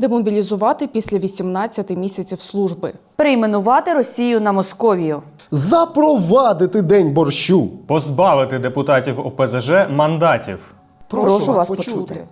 демобілізувати після 18 місяців служби. Перейменувати Росію на Московію. Запровадити день борщу. Позбавити депутатів ОПЗЖ мандатів. Прошу, вас почути.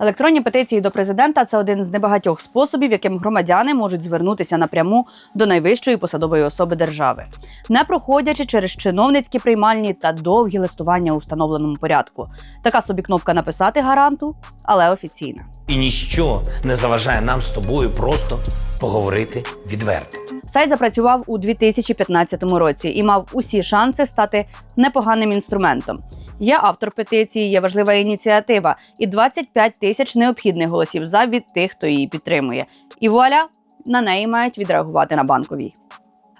Електронні петиції до президента це один з небагатьох способів, яким громадяни можуть звернутися напряму до найвищої посадової особи держави, не проходячи через чиновницькі приймальні та довгі листування у встановленому порядку. Така собі кнопка написати гаранту, але офіційна. І ніщо не заважає нам з тобою просто поговорити відверто. Сайт запрацював у 2015 році і мав усі шанси стати непоганим інструментом. Є автор петиції, є важлива ініціатива і 25 тисяч необхідних голосів за від тих, хто її підтримує. І вуаля, на неї мають відреагувати на банковій.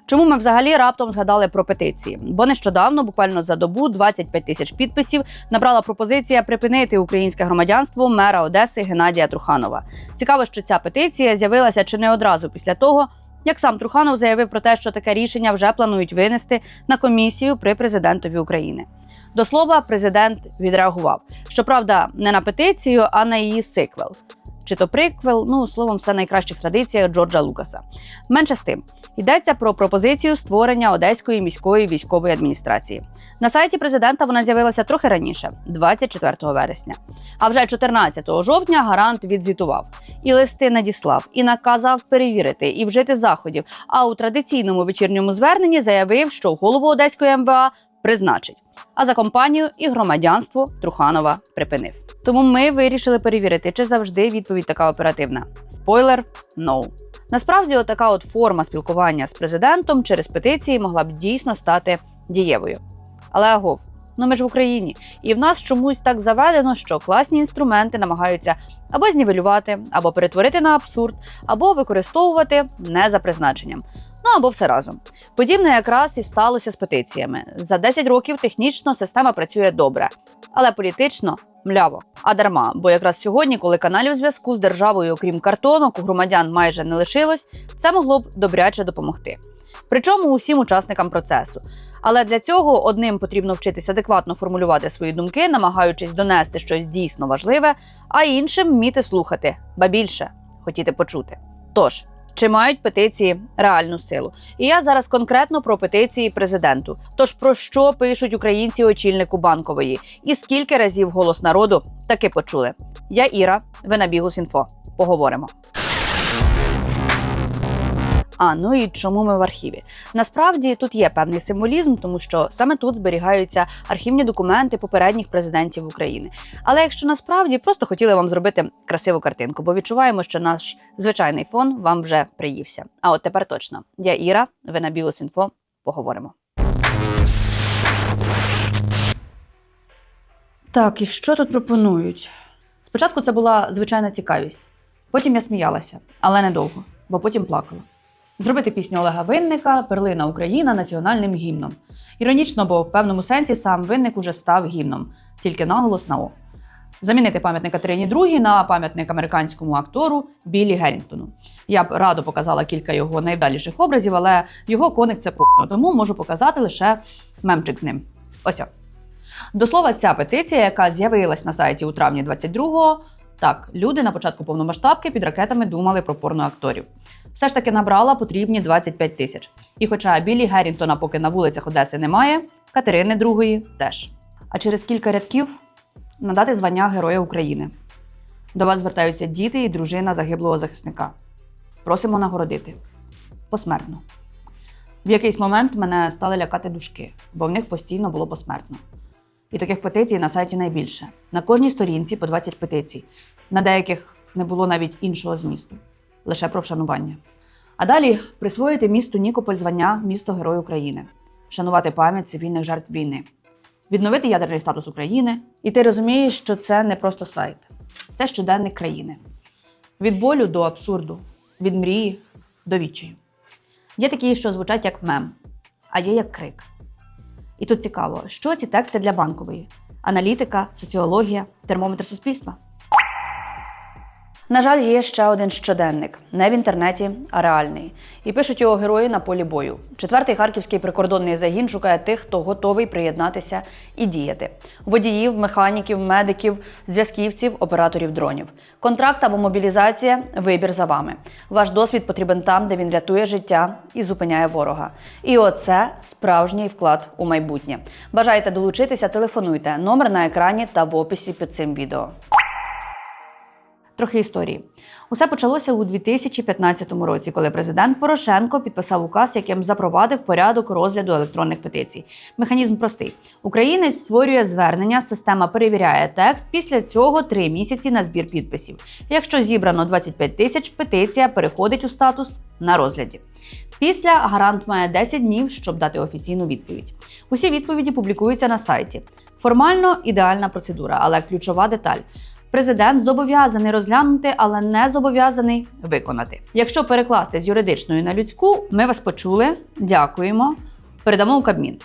Чому ми взагалі раптом згадали про петиції? Бо нещодавно, буквально за добу, 25 тисяч підписів набрала пропозиція припинити українське громадянство мера Одеси Геннадія Труханова. Цікаво, що ця петиція з'явилася чи не одразу після того, як сам Труханов заявив про те, що таке рішення вже планують винести на комісію при президентові України. До слова, президент відреагував. Щоправда, не на петицію, а на її сиквел. Чи то приквел, ну словом, все найкращих традиціях Джорджа Лукаса. Менше з тим, йдеться про пропозицію створення Одеської міської військової адміністрації. На сайті президента вона з'явилася трохи раніше, 24 вересня. А вже 14 жовтня гарант відзвітував і листи надіслав, і наказав перевірити і вжити заходів. А у традиційному вечірньому зверненні заявив, що голову Одеської МВА призначить. А за компанію і громадянство Труханова припинив. Тому ми вирішили перевірити, чи завжди відповідь така оперативна. Спойлер no. Насправді, отака от форма спілкування з президентом через петиції могла б дійсно стати дієвою. Але агов, ну ми ж в Україні, і в нас чомусь так заведено, що класні інструменти намагаються або знівелювати, або перетворити на абсурд, або використовувати не за призначенням. Ну або все разом. Подібне якраз і сталося з петиціями. За 10 років технічно система працює добре, але політично мляво. А дарма, бо якраз сьогодні, коли каналів зв'язку з державою, окрім картонок, у громадян майже не лишилось, це могло б добряче допомогти. Причому усім учасникам процесу. Але для цього одним потрібно вчитися адекватно формулювати свої думки, намагаючись донести щось дійсно важливе, а іншим вміти слухати, ба більше хотіти почути. Тож, чи мають петиції реальну силу? І я зараз конкретно про петиції президенту. Тож про що пишуть українці очільнику банкової, і скільки разів голос народу таки почули? Я Іра, ви на Бігус.Інфо. Поговоримо. А ну і чому ми в архіві? Насправді тут є певний символізм, тому що саме тут зберігаються архівні документи попередніх президентів України. Але якщо насправді просто хотіли вам зробити красиву картинку, бо відчуваємо, що наш звичайний фон вам вже приївся. А от тепер точно я Іра, ви на Білус.Інфо. Поговоримо. Так, і що тут пропонують? Спочатку це була звичайна цікавість. Потім я сміялася, але недовго, бо потім плакала. Зробити пісню Олега Винника Перлина Україна національним гімном. Іронічно, бо в певному сенсі сам винник уже став гімном, тільки наголос на О. Замінити пам'ятник Катерині II на пам'ятник американському актору Біллі Геррінгтону. Я б радо показала кілька його найвдаліших образів, але його коник це повно, тому можу показати лише мемчик з ним. Ось. До слова, ця петиція, яка з'явилась на сайті у травні 22-го, так, люди на початку повномасштабки під ракетами думали про порноакторів. Все ж таки набрала потрібні 25 тисяч. І хоча Біллі Геррінгтона поки на вулицях Одеси немає, Катерини II теж. А через кілька рядків надати звання Героя України. До вас звертаються діти і дружина загиблого захисника. Просимо нагородити посмертно. В якийсь момент мене стали лякати дужки, бо в них постійно було посмертно. І таких петицій на сайті найбільше. На кожній сторінці по 20 петицій. На деяких не було навіть іншого змісту, лише про вшанування. А далі присвоїти місту Нікополь звання місто Герой України, вшанувати пам'ять цивільних жертв війни, відновити ядерний статус України. І ти розумієш, що це не просто сайт, це щоденник країни. Від болю до абсурду, від мрії до відчаю. Є такі, що звучать як мем, а є як крик. І тут цікаво, що ці тексти для банкової: аналітика, соціологія, термометр суспільства. На жаль, є ще один щоденник, не в інтернеті, а реальний. І пишуть його герої на полі бою. Четвертий харківський прикордонний загін шукає тих, хто готовий приєднатися і діяти: водіїв, механіків, медиків, зв'язківців, операторів дронів. Контракт або мобілізація вибір за вами. Ваш досвід потрібен там, де він рятує життя і зупиняє ворога. І оце справжній вклад у майбутнє. Бажаєте долучитися? Телефонуйте. Номер на екрані та в описі під цим відео. Трохи історії. Усе почалося у 2015 році, коли президент Порошенко підписав указ, яким запровадив порядок розгляду електронних петицій. Механізм простий: українець створює звернення, система перевіряє текст. Після цього три місяці на збір підписів. Якщо зібрано 25 тисяч, петиція переходить у статус на розгляді. Після гарант має 10 днів, щоб дати офіційну відповідь. Усі відповіді публікуються на сайті. Формально ідеальна процедура, але ключова деталь. Президент зобов'язаний розглянути, але не зобов'язаний виконати. Якщо перекласти з юридичної на людську, ми вас почули, дякуємо, передамо у Кабмін.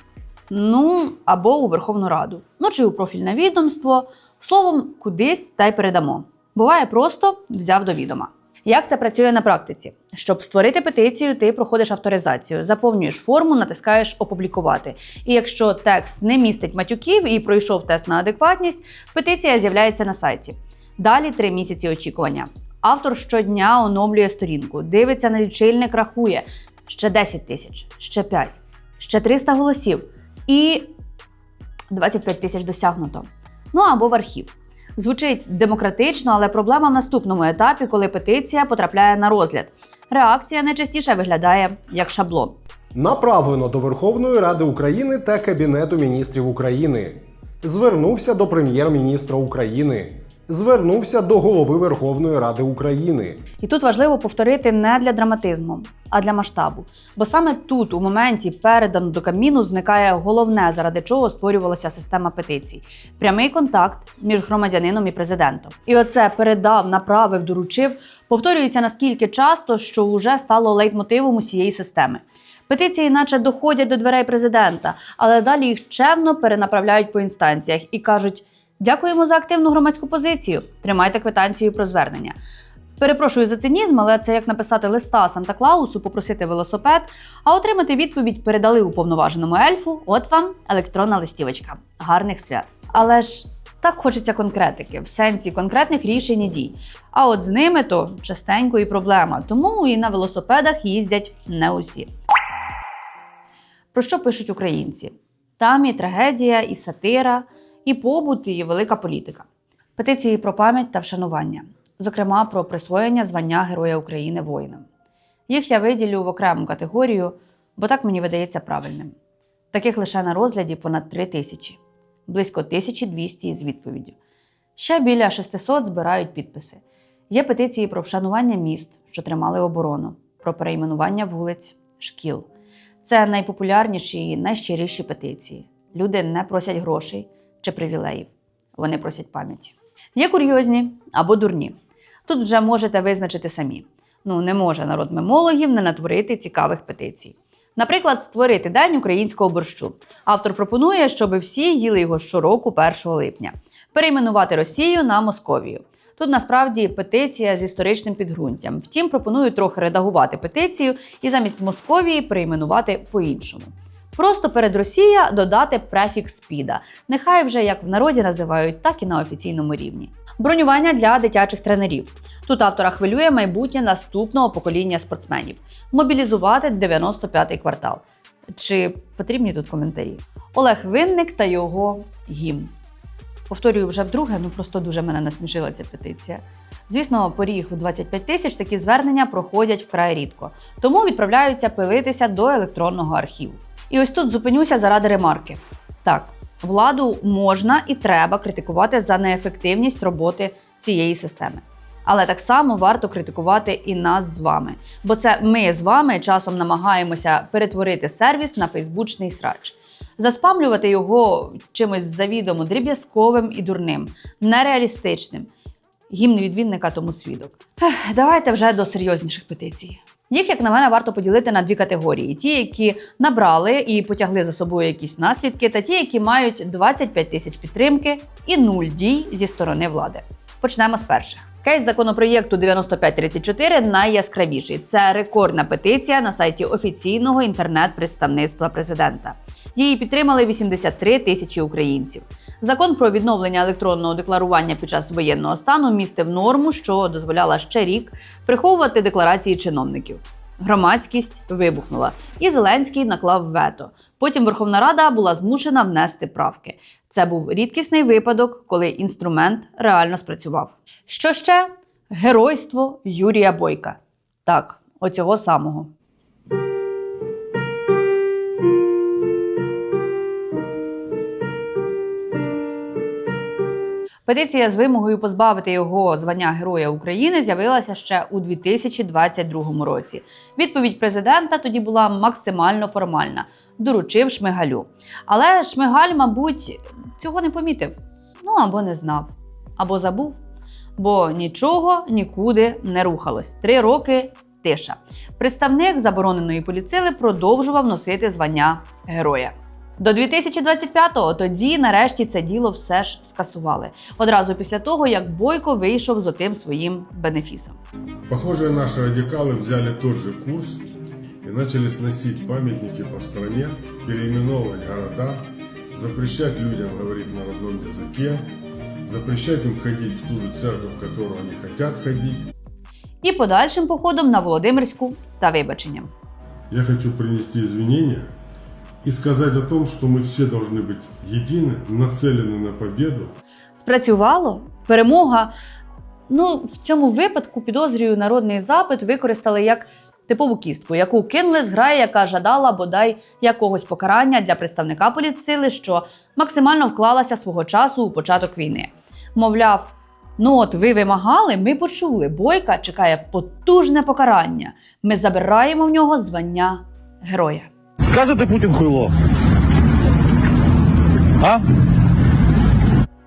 Ну або у Верховну Раду, ну чи у профільне відомство. Словом, кудись та й передамо. Буває просто взяв до відома. Як це працює на практиці? Щоб створити петицію, ти проходиш авторизацію, заповнюєш форму, натискаєш опублікувати. І якщо текст не містить матюків і пройшов тест на адекватність, петиція з'являється на сайті. Далі три місяці очікування. Автор щодня оновлює сторінку, дивиться на лічильник, рахує ще 10 тисяч, ще 5, ще 300 голосів і 25 тисяч досягнуто. Ну або в архів. Звучить демократично, але проблема в наступному етапі, коли петиція потрапляє на розгляд. Реакція найчастіше виглядає як шаблон. Направлено до Верховної Ради України та Кабінету міністрів України. Звернувся до прем'єр-міністра України. Звернувся до голови Верховної Ради України. І тут важливо повторити не для драматизму, а для масштабу. Бо саме тут, у моменті передано до Кабміну, зникає головне, заради чого створювалася система петицій прямий контакт між громадянином і президентом. І оце передав, направив, доручив повторюється наскільки часто, що вже стало лейтмотивом усієї системи. Петиції, наче доходять до дверей президента, але далі їх чемно перенаправляють по інстанціях і кажуть: дякуємо за активну громадську позицію. Тримайте квитанцію про звернення. Перепрошую за цинізм, але це як написати листа Санта Клаусу, попросити велосипед, а отримати відповідь передали уповноваженому ельфу. От вам електронна листівочка. Гарних свят. Але ж так хочеться конкретики, в сенсі конкретних рішень і дій. А от з ними то частенько і проблема, тому і на велосипедах їздять не усі. Про що пишуть українці? Там і трагедія, і сатира, і побут, і велика політика. Петиції про пам'ять та вшанування, зокрема про присвоєння звання Героя України воїнам. Їх я виділю в окрему категорію, бо так мені видається правильним. Таких лише на розгляді понад 3 тисячі, близько 1200 із відповіддю. Ще біля 600 збирають підписи. Є петиції про вшанування міст, що тримали оборону, про перейменування вулиць, шкіл. Це найпопулярніші і найщиріші петиції. Люди не просять грошей чи привілеїв, вони просять пам'яті. Є курйозні або дурні. Тут вже можете визначити самі. Ну, не може народ мемологів не натворити цікавих петицій. Наприклад, створити день українського борщу. Автор пропонує, щоб всі їли його щороку 1 липня, перейменувати Росію на Московію. Тут насправді петиція з історичним підґрунтям. Втім, пропоную трохи редагувати петицію і замість Московії перейменувати по-іншому. Просто перед Росія додати префікс піда. Нехай вже як в народі називають, так і на офіційному рівні. Бронювання для дитячих тренерів. Тут автора хвилює майбутнє наступного покоління спортсменів. Мобілізувати 95-й квартал. Чи потрібні тут коментарі? Олег Винник та його гімн. Повторюю вже вдруге, ну просто дуже мене насмішила ця петиція. Звісно, поріг у 25 тисяч такі звернення проходять вкрай рідко, тому відправляються пилитися до електронного архіву. І ось тут зупинюся заради ремарки. Так, владу можна і треба критикувати за неефективність роботи цієї системи. Але так само варто критикувати і нас з вами, бо це ми з вами часом намагаємося перетворити сервіс на фейсбучний срач, заспамлювати його чимось завідомо дріб'язковим і дурним, нереалістичним. Гімн відвінника тому свідок. Ех, давайте вже до серйозніших петицій. Їх, як на мене, варто поділити на дві категорії: ті, які набрали і потягли за собою якісь наслідки, та ті, які мають 25 тисяч підтримки і нуль дій зі сторони влади. Почнемо з перших. Кейс законопроєкту 9534 найяскравіший. Це рекордна петиція на сайті офіційного інтернет-представництва президента. Її підтримали 83 тисячі українців. Закон про відновлення електронного декларування під час воєнного стану містив норму, що дозволяла ще рік приховувати декларації чиновників. Громадськість вибухнула, і Зеленський наклав вето. Потім Верховна Рада була змушена внести правки. Це був рідкісний випадок, коли інструмент реально спрацював. Що ще? Геройство Юрія Бойка. Так, оцього самого. Петиція з вимогою позбавити його звання Героя України з'явилася ще у 2022 році. Відповідь президента тоді була максимально формальна, доручив Шмигалю. Але Шмигаль, мабуть, цього не помітив. Ну або не знав, або забув. Бо нічого нікуди не рухалось. Три роки тиша. Представник забороненої поліцили продовжував носити звання героя. До 2025-го тоді нарешті це діло все ж скасували. Одразу після того, як Бойко вийшов з отим своїм бенефісом. Похоже, наши радикалы взяли тот же курс и начали сносить памятники по стране, переименовывать города, запрещать людям говорить на родном языке, запрещать им ходить в ту же церковь, в которую они хотят ходить. І подальшим походом на Володимирську та вибаченням. Я хочу принести извинения и сказать о том, что мы все должны быть едины, нацелены на победу, Спрацювало перемога. Ну, в цьому випадку підозрюю народний запит використали як типову кістку, яку кинули з граї, яка жадала бодай якогось покарання для представника поліцили, що максимально вклалася свого часу у початок війни. Мовляв, ну от ви вимагали, ми почули. Бойка чекає потужне покарання. Ми забираємо в нього звання героя. Скажете Путін хуйло? А?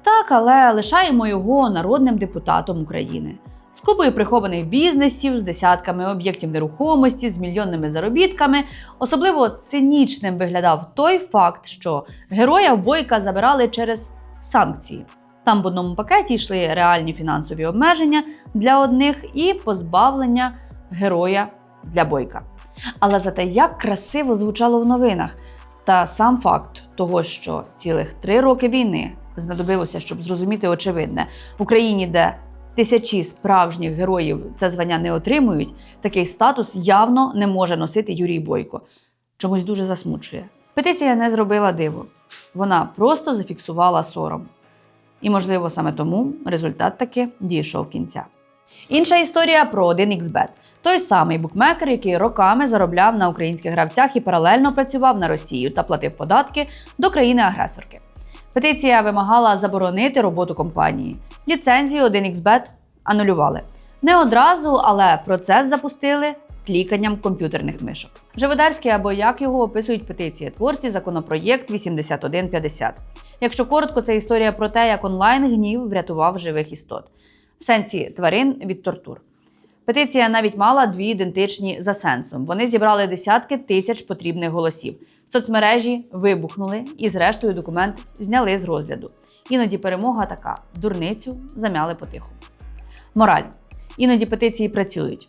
Так, але лишаємо його народним депутатом України. З купою прихованих бізнесів, з десятками об'єктів нерухомості, з мільйонними заробітками. Особливо цинічним виглядав той факт, що героя Бойка забирали через санкції. Там в одному пакеті йшли реальні фінансові обмеження для одних і позбавлення героя для Бойка. Але зате як красиво звучало в новинах. Та сам факт того, що цілих три роки війни знадобилося, щоб зрозуміти очевидне, в Україні, де тисячі справжніх героїв це звання не отримують, такий статус явно не може носити Юрій Бойко. Чомусь дуже засмучує. Петиція не зробила диво, вона просто зафіксувала сором. І, можливо, саме тому результат таки дійшов кінця. Інша історія про 1xBet. Той самий букмекер, який роками заробляв на українських гравцях і паралельно працював на Росію та платив податки до країни-агресорки. Петиція вимагала заборонити роботу компанії. Ліцензію 1xBet анулювали. Не одразу, але процес запустили кліканням комп'ютерних мишок. Живодарський або як його описують петиції творці законопроєкт 8150. Якщо коротко, це історія про те, як онлайн гнів врятував живих істот в сенсі тварин від тортур. Петиція навіть мала дві ідентичні за сенсом. Вони зібрали десятки тисяч потрібних голосів. Соцмережі вибухнули і, зрештою, документ зняли з розгляду. Іноді перемога така: дурницю замяли потиху. Мораль. Іноді петиції працюють,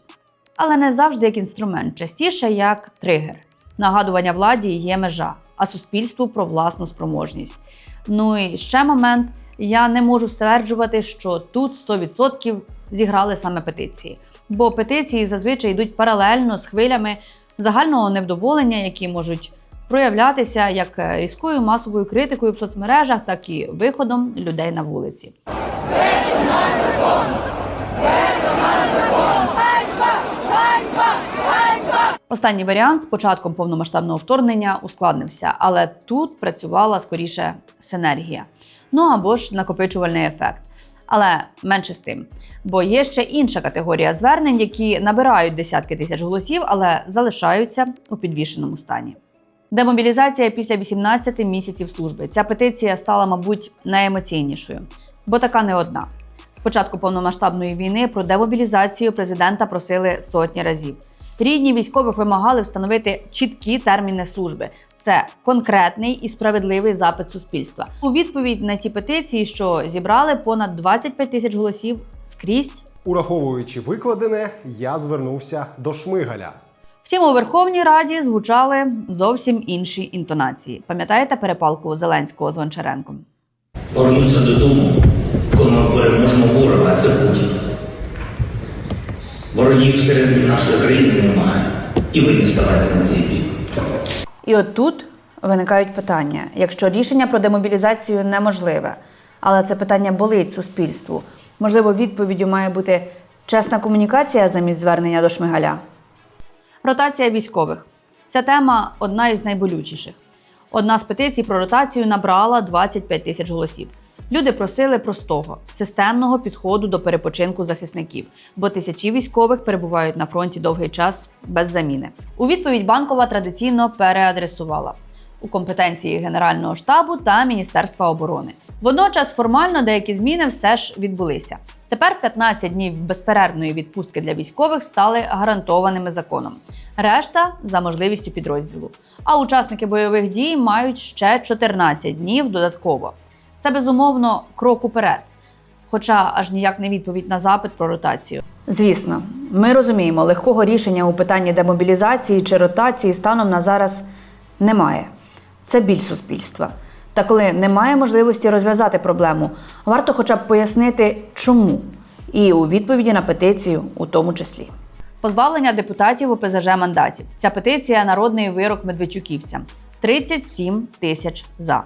але не завжди як інструмент, частіше як тригер. Нагадування владі є межа, а суспільству про власну спроможність. Ну і ще момент. Я не можу стверджувати, що тут 100% зіграли саме петиції, бо петиції зазвичай йдуть паралельно з хвилями загального невдоволення, які можуть проявлятися як різкою масовою критикою в соцмережах, так і виходом людей на вулиці. Останній варіант з початком повномасштабного вторгнення ускладнився, але тут працювала скоріше синергія. Ну або ж накопичувальний ефект. Але менше з тим. Бо є ще інша категорія звернень, які набирають десятки тисяч голосів, але залишаються у підвішеному стані. Демобілізація після 18 місяців служби. Ця петиція стала, мабуть, найемоційнішою, бо така не одна. З початку повномасштабної війни про демобілізацію президента просили сотні разів. Рідні військових вимагали встановити чіткі терміни служби. Це конкретний і справедливий запит суспільства. У відповідь на ці петиції, що зібрали понад 25 тисяч голосів, скрізь Ураховуючи викладене, я звернувся до Шмигаля. Втім, у Верховній Раді звучали зовсім інші інтонації. Пам'ятаєте перепалку Зеленського з Гончаренком? Повернуться додому, коли ми переможемо ворога, це Путін. Ворогів всередині нашої країни немає. І ви не ставайте на цей бік. І от тут виникають питання: якщо рішення про демобілізацію неможливе, але це питання болить суспільству, можливо, відповіддю має бути чесна комунікація замість звернення до Шмигаля. Ротація військових. Ця тема одна із найболючіших. Одна з петицій про ротацію набрала 25 тисяч голосів. Люди просили простого системного підходу до перепочинку захисників, бо тисячі військових перебувають на фронті довгий час без заміни. У відповідь банкова традиційно переадресувала у компетенції Генерального штабу та Міністерства оборони. Водночас формально деякі зміни все ж відбулися. Тепер 15 днів безперервної відпустки для військових стали гарантованими законом. Решта за можливістю підрозділу. А учасники бойових дій мають ще 14 днів додатково. Це безумовно крок уперед, хоча аж ніяк не відповідь на запит про ротацію. Звісно, ми розуміємо, легкого рішення у питанні демобілізації чи ротації станом на зараз немає. Це біль суспільства. Та коли немає можливості розв'язати проблему, варто хоча б пояснити, чому, і у відповіді на петицію у тому числі. Позбавлення депутатів ОПЗЖ мандатів. Ця петиція народний вирок медведчуківцям. 37 тисяч за.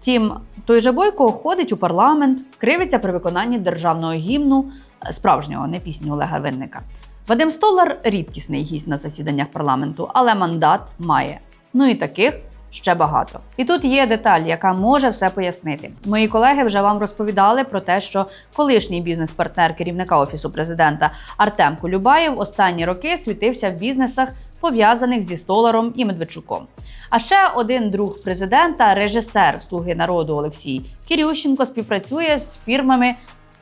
Втім, той же Бойко ходить у парламент, кривиться при виконанні державного гімну е, справжнього, не пісні Олега Винника. Вадим Столар рідкісний гість на засіданнях парламенту, але мандат має. Ну і таких ще багато. І тут є деталь, яка може все пояснити. Мої колеги вже вам розповідали про те, що колишній бізнес-партнер керівника офісу президента Артем Колюбаєв останні роки світився в бізнесах, пов'язаних зі Столаром і Медведчуком. А ще один друг президента, режисер Слуги народу Олексій Кірющенко, співпрацює з фірмами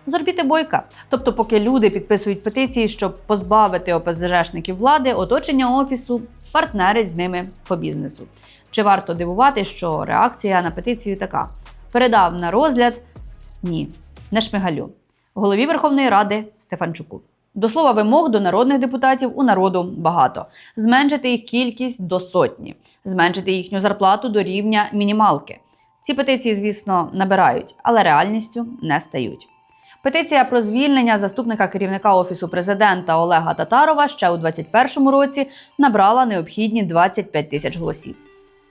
з орбіти бойка. Тобто, поки люди підписують петиції, щоб позбавити ОПЗЖшників влади, оточення офісу партнерить з ними по бізнесу. Чи варто дивувати, що реакція на петицію така: передав на розгляд ні, не шмигалю, голові Верховної Ради Стефанчуку. До слова, вимог до народних депутатів у народу багато. Зменшити їх кількість до сотні, зменшити їхню зарплату до рівня мінімалки. Ці петиції, звісно, набирають, але реальністю не стають. Петиція про звільнення заступника керівника офісу президента Олега Татарова ще у 2021 році набрала необхідні 25 тисяч голосів.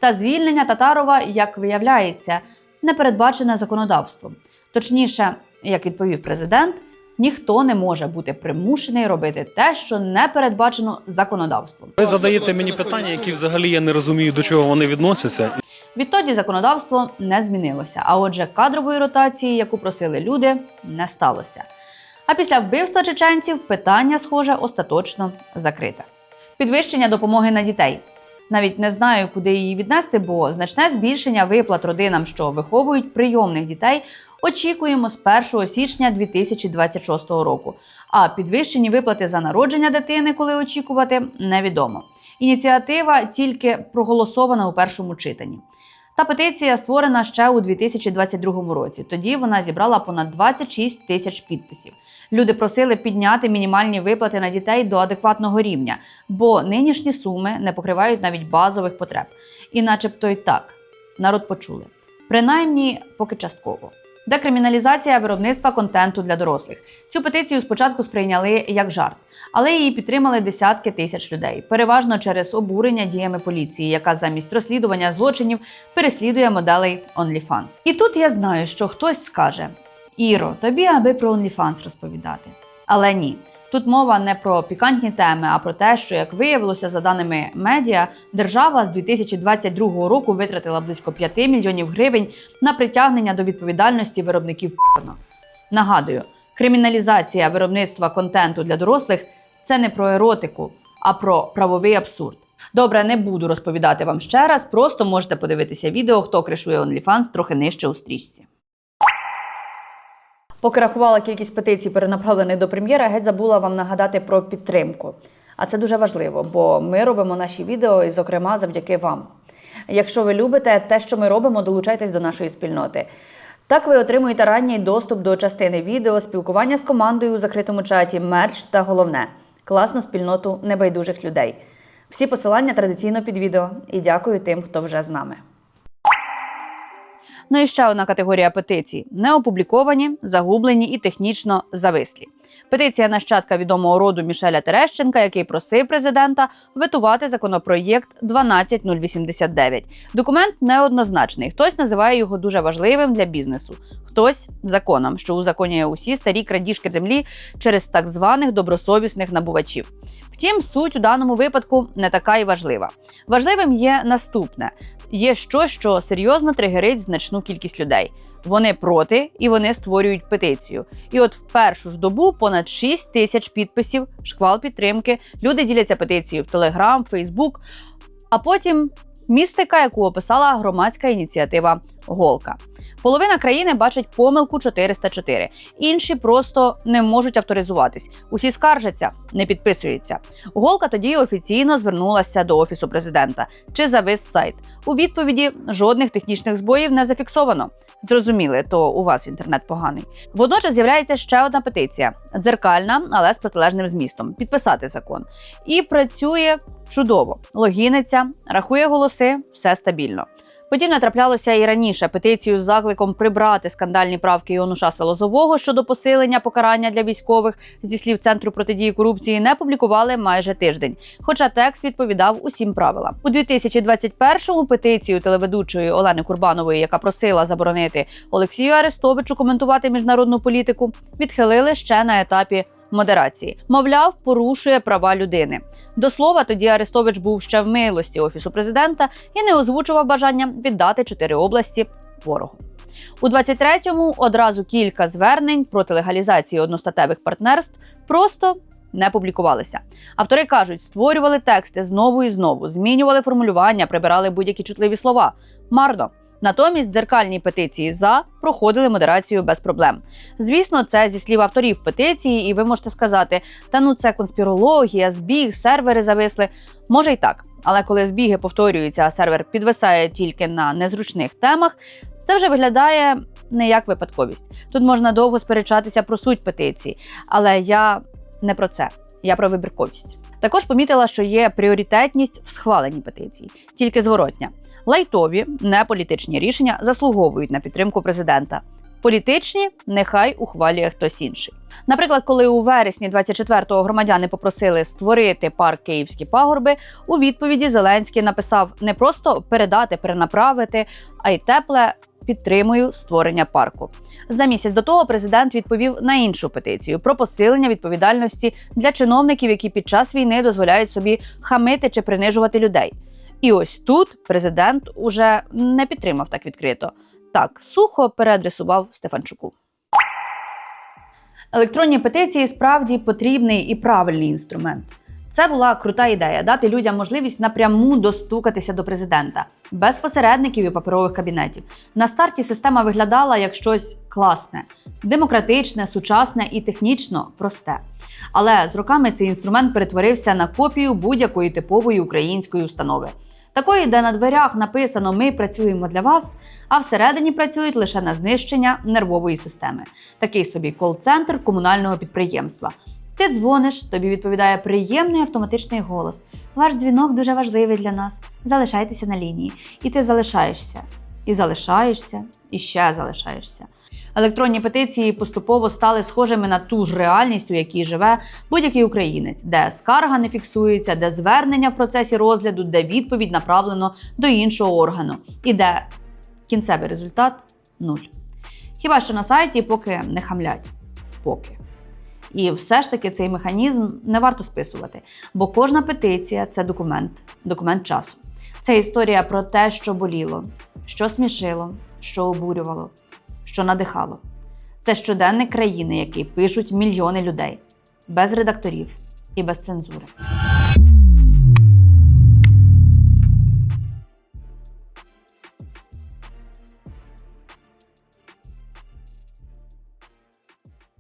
Та звільнення Татарова, як виявляється, не передбачене законодавством. Точніше, як відповів президент, ніхто не може бути примушений робити те, що не передбачено законодавством. Ви задаєте мені питання, які взагалі я не розумію, до чого вони відносяться. Відтоді законодавство не змінилося, а отже, кадрової ротації, яку просили люди, не сталося. А після вбивства чеченців питання, схоже, остаточно закрите. Підвищення допомоги на дітей. Навіть не знаю, куди її віднести, бо значне збільшення виплат родинам, що виховують прийомних дітей, очікуємо з 1 січня 2026 року. А підвищені виплати за народження дитини, коли очікувати, невідомо. Ініціатива тільки проголосована у першому читанні. Та петиція створена ще у 2022 році. Тоді вона зібрала понад 26 тисяч підписів. Люди просили підняти мінімальні виплати на дітей до адекватного рівня, бо нинішні суми не покривають навіть базових потреб. І, начебто, й так народ почули. Принаймні, поки частково. Декриміналізація виробництва контенту для дорослих. Цю петицію спочатку сприйняли як жарт, але її підтримали десятки тисяч людей, переважно через обурення діями поліції, яка замість розслідування злочинів переслідує моделей OnlyFans. І тут я знаю, що хтось скаже: Іро, тобі аби про OnlyFans розповідати. Але ні, тут мова не про пікантні теми, а про те, що, як виявилося, за даними медіа, держава з 2022 року витратила близько 5 мільйонів гривень на притягнення до відповідальності виробників порно. Нагадую, криміналізація виробництва контенту для дорослих це не про еротику, а про правовий абсурд. Добре, не буду розповідати вам ще раз, просто можете подивитися відео, хто кришує OnlyFans трохи нижче у стрічці. Поки рахувала кількість петицій, перенаправлених до прем'єра, геть забула вам нагадати про підтримку. А це дуже важливо, бо ми робимо наші відео, і, зокрема, завдяки вам. Якщо ви любите те, що ми робимо, долучайтесь до нашої спільноти. Так ви отримуєте ранній доступ до частини відео, спілкування з командою у закритому чаті, мерч та головне класну спільноту небайдужих людей. Всі посилання традиційно під відео. І дякую тим, хто вже з нами. Ну і ще одна категорія петицій: неопубліковані, загублені і технічно завислі. Петиція нащадка відомого роду Мішеля Терещенка, який просив президента ветувати законопроєкт 12089. Документ неоднозначний. Хтось називає його дуже важливим для бізнесу, хтось законом, що узаконює усі старі крадіжки землі через так званих добросовісних набувачів. Втім, суть у даному випадку не така і важлива. Важливим є наступне: є щось, що серйозно тригерить значну кількість людей. Вони проти і вони створюють петицію. І от в першу ж добу понад 6 тисяч підписів, шквал підтримки. Люди діляться петицією в Телеграм, Фейсбук. А потім містика, яку описала громадська ініціатива Голка. Половина країни бачить помилку 404. Інші просто не можуть авторизуватись. Усі скаржаться, не підписуються. Голка тоді офіційно звернулася до офісу президента чи завис сайт. У відповіді жодних технічних збоїв не зафіксовано. Зрозуміли, то у вас інтернет поганий. Водночас з'являється ще одна петиція: дзеркальна, але з протилежним змістом. Підписати закон. І працює чудово. Логіниться, рахує голоси, все стабільно. Подібне траплялося і раніше. Петицію з закликом прибрати скандальні правки Іонуша Салозового щодо посилення покарання для військових зі слів Центру протидії корупції не публікували майже тиждень. Хоча текст відповідав усім правилам. У 2021-му петицію телеведучої Олени Курбанової, яка просила заборонити Олексію Арестовичу коментувати міжнародну політику, відхилили ще на етапі. Модерації, мовляв, порушує права людини. До слова, тоді Арестович був ще в милості офісу президента і не озвучував бажання віддати чотири області ворогу. У 23-му одразу кілька звернень проти легалізації одностатевих партнерств просто не публікувалися. Автори кажуть, створювали тексти знову і знову, змінювали формулювання, прибирали будь-які чутливі слова. Марно. Натомість дзеркальні петиції за проходили модерацію без проблем. Звісно, це зі слів авторів петиції, і ви можете сказати, та ну це конспірологія, збіг, сервери зависли. Може й так. Але коли збіги повторюються, а сервер підвисає тільки на незручних темах, це вже виглядає не як випадковість. Тут можна довго сперечатися про суть петиції, але я не про це, я про вибірковість. Також помітила, що є пріоритетність в схваленні петицій, тільки зворотня. Лайтові неполітичні рішення заслуговують на підтримку президента. Політичні нехай ухвалює хтось інший. Наприклад, коли у вересні 24-го громадяни попросили створити парк Київські пагорби, у відповіді Зеленський написав не просто передати, перенаправити, а й тепле. Підтримую створення парку. За місяць до того президент відповів на іншу петицію про посилення відповідальності для чиновників, які під час війни дозволяють собі хамити чи принижувати людей. І ось тут президент уже не підтримав так відкрито. Так, сухо переадресував Стефанчуку. Електронні петиції справді потрібний і правильний інструмент. Це була крута ідея дати людям можливість напряму достукатися до президента без посередників і паперових кабінетів. На старті система виглядала як щось класне, демократичне, сучасне і технічно просте. Але з роками цей інструмент перетворився на копію будь-якої типової української установи. Такої, де на дверях написано Ми працюємо для вас, а всередині працюють лише на знищення нервової системи. Такий собі кол-центр комунального підприємства. Ти дзвониш, тобі відповідає приємний автоматичний голос. Ваш дзвінок дуже важливий для нас. Залишайтеся на лінії. І ти залишаєшся, і залишаєшся, і ще залишаєшся. Електронні петиції поступово стали схожими на ту ж реальність, у якій живе будь-який українець, де скарга не фіксується, де звернення в процесі розгляду, де відповідь направлено до іншого органу, і де кінцевий результат нуль. Хіба що на сайті поки не хамлять. Поки. І все ж таки цей механізм не варто списувати, бо кожна петиція це документ, документ часу. Це історія про те, що боліло, що смішило, що обурювало, що надихало. Це щоденник країни, який пишуть мільйони людей без редакторів і без цензури.